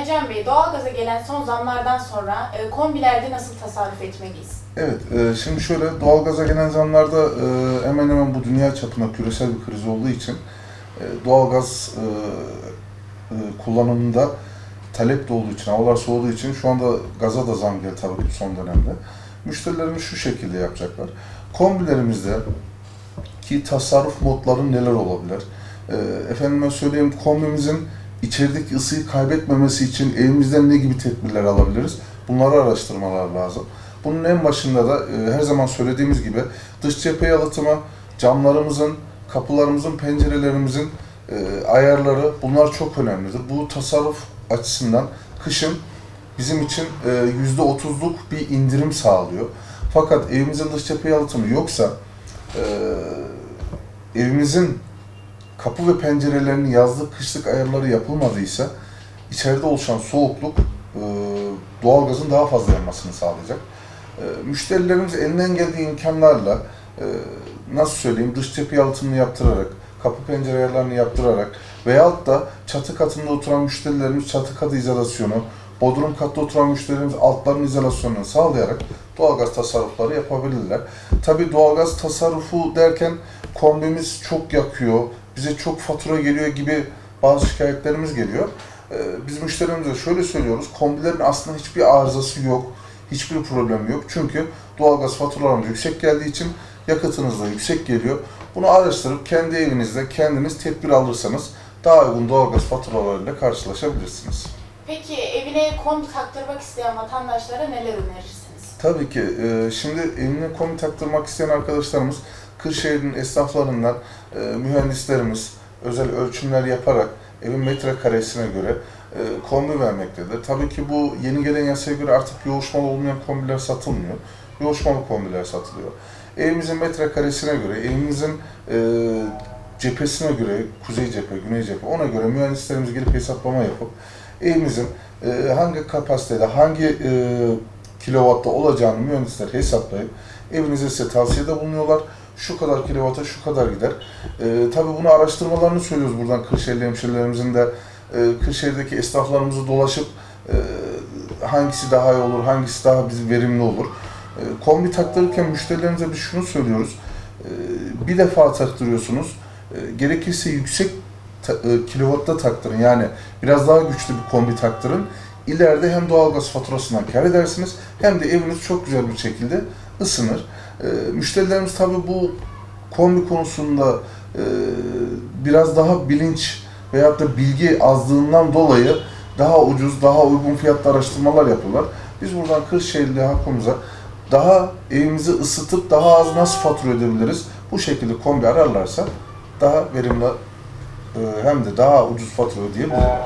Ercan Bey, doğalgaza gelen son zamlardan sonra e, kombilerde nasıl tasarruf etmeliyiz? Evet, e, şimdi şöyle doğalgaza gelen zamlarda e, hemen hemen bu dünya çapında küresel bir kriz olduğu için e, doğalgaz e, e, kullanımında talep de olduğu için, havalar soğuduğu için şu anda gaza da zam geldi tabii ki son dönemde. Müşterilerimiz şu şekilde yapacaklar. Kombilerimizde ki tasarruf modları neler olabilir? E, efendime söyleyeyim kombimizin içerideki ısıyı kaybetmemesi için evimizden ne gibi tedbirler alabiliriz? Bunları araştırmalar lazım. Bunun en başında da e, her zaman söylediğimiz gibi dış cephe yalıtımı, camlarımızın, kapılarımızın, pencerelerimizin e, ayarları bunlar çok önemlidir. Bu tasarruf açısından kışın bizim için e, yüzde otuzluk bir indirim sağlıyor. Fakat evimizin dış cephe yalıtımı yoksa e, evimizin kapı ve pencerelerinin yazlık kışlık ayarları yapılmadıysa içeride oluşan soğukluk e, doğalgazın daha fazla yanmasını sağlayacak. E, müşterilerimiz elinden geldiği imkanlarla e, nasıl söyleyeyim dış cephe yalıtımını yaptırarak, kapı pencere ayarlarını yaptırarak veyahut da çatı katında oturan müşterilerimiz çatı katı izolasyonu, bodrum katta oturan müşterilerimiz altların izolasyonunu sağlayarak doğalgaz tasarrufları yapabilirler. Tabi doğalgaz tasarrufu derken kombimiz çok yakıyor, bize çok fatura geliyor gibi bazı şikayetlerimiz geliyor. Ee, Biz müşterimize şöyle söylüyoruz, kombilerin aslında hiçbir arızası yok, hiçbir problemi yok. Çünkü doğalgaz faturalarımız yüksek geldiği için yakıtınız da yüksek geliyor. Bunu araştırıp kendi evinizde kendiniz tedbir alırsanız daha uygun doğalgaz faturalarıyla karşılaşabilirsiniz. Peki evine kombi taktırmak isteyen vatandaşlara neler önerirsiniz? Tabii ki. e, Şimdi evine kombi taktırmak isteyen arkadaşlarımız Kırşehir'in esnaflarından e, mühendislerimiz özel ölçümler yaparak evin metrekaresine göre e, kombi vermektedir. Tabii ki bu yeni gelen yasaya göre artık yoğuşmalı olmayan kombiler satılmıyor. Yoğuşmalı kombiler satılıyor. Evimizin metrekaresine göre, evimizin e, cephesine göre, kuzey cephe, güney cephe, ona göre mühendislerimiz gelip hesaplama yapıp evimizin e, hangi kapasitede, hangi e, kilovatta olacağını mühendisler hesaplayıp evinize size tavsiyede bulunuyorlar. Şu kadar kilovata şu kadar gider. E, tabii bunu araştırmalarını söylüyoruz buradan Kırşehirli hemşerilerimizin de e, Kırşehir'deki esnaflarımızı dolaşıp e, hangisi daha iyi olur, hangisi daha bizim verimli olur. E, kombi taktırırken müşterilerimize biz şunu söylüyoruz. E, bir defa taktırıyorsunuz. E, gerekirse yüksek ta, e, kilovatta taktırın. Yani biraz daha güçlü bir kombi taktırın. İleride hem doğalgaz faturasından kar edersiniz hem de eviniz çok güzel bir şekilde ısınır. E, müşterilerimiz tabii bu kombi konusunda e, biraz daha bilinç veyahut da bilgi azlığından dolayı daha ucuz, daha uygun fiyatlı araştırmalar yapıyorlar. Biz buradan Kırşehirli halkımıza daha evimizi ısıtıp daha az nasıl fatura edebiliriz? Bu şekilde kombi ararlarsa daha verimli e, hem de daha ucuz fatura ödeyebilirler.